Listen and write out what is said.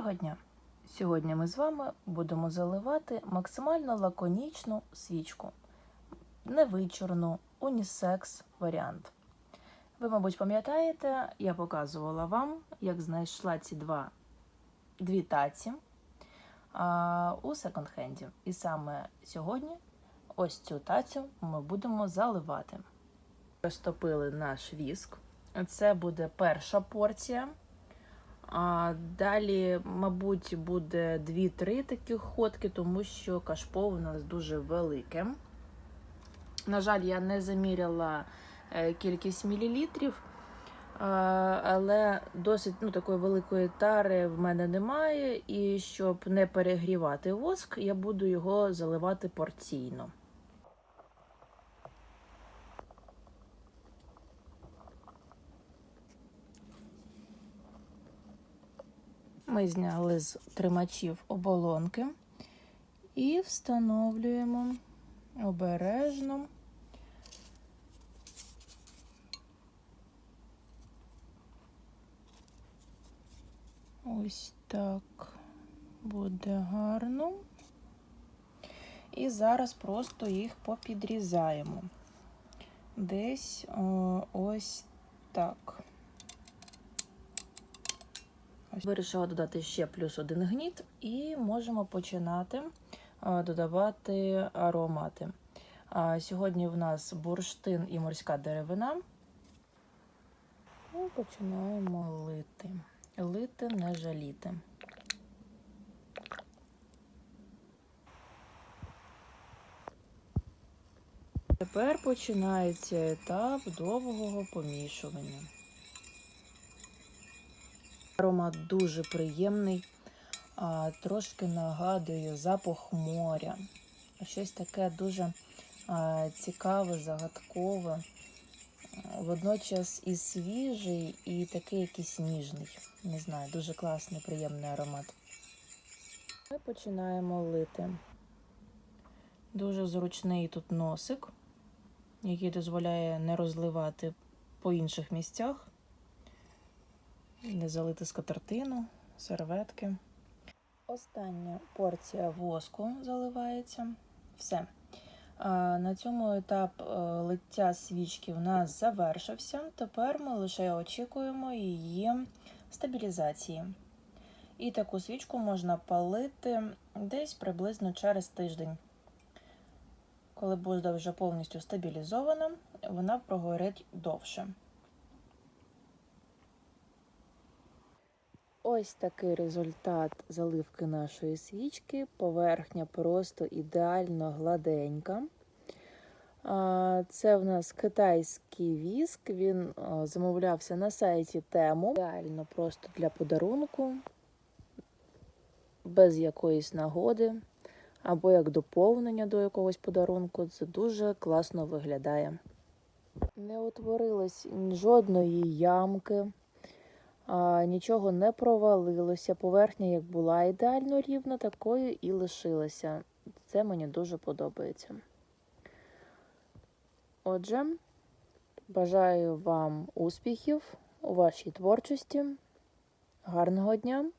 Доброго дня! Сьогодні ми з вами будемо заливати максимально лаконічну свічку, невичурну, унісекс варіант. Ви, мабуть, пам'ятаєте, я показувала вам, як знайшла ці два дві таці а, у секонд-хенді. І саме сьогодні ось цю тацю ми будемо заливати. Розтопили наш віск. Це буде перша порція. А далі, мабуть, буде 2-3 такі ходки, тому що кашпо у нас дуже велике. На жаль, я не заміряла е, кількість мілілітрів, е, але досить ну, такої великої тари в мене немає. І щоб не перегрівати воск, я буду його заливати порційно. Ми зняли з тримачів оболонки і встановлюємо обережно. Ось так буде гарно. І зараз просто їх попідрізаємо. Десь о, ось так. Вирішила додати ще плюс один гніт, і можемо починати додавати аромати. Сьогодні в нас бурштин і морська деревина. І починаємо лити. Лити, не жаліти. Тепер починається етап довгого помішування. Аромат дуже приємний, трошки нагадує запах моря. Щось таке дуже цікаве, загадкове, водночас і свіжий, і такий якийсь ніжний. Не знаю, дуже класний, приємний аромат. Ми починаємо лити. Дуже зручний тут носик, який дозволяє не розливати по інших місцях не залити скатертину, серветки. Остання порція воску заливається. Все. На цьому етап е, лиття свічки в нас завершився. Тепер ми лише очікуємо її стабілізації. І таку свічку можна палити десь приблизно через тиждень. Коли буде вже повністю стабілізована, вона прогорить довше. Ось такий результат заливки нашої свічки. Поверхня просто ідеально гладенька. Це в нас китайський віск, він замовлявся на сайті Тему. Ідеально просто для подарунку, без якоїсь нагоди, або як доповнення до якогось подарунку. Це дуже класно виглядає. Не утворилось жодної ямки нічого не провалилося. Поверхня, як була ідеально рівна, такою і лишилася. Це мені дуже подобається. Отже, бажаю вам успіхів у вашій творчості. Гарного дня!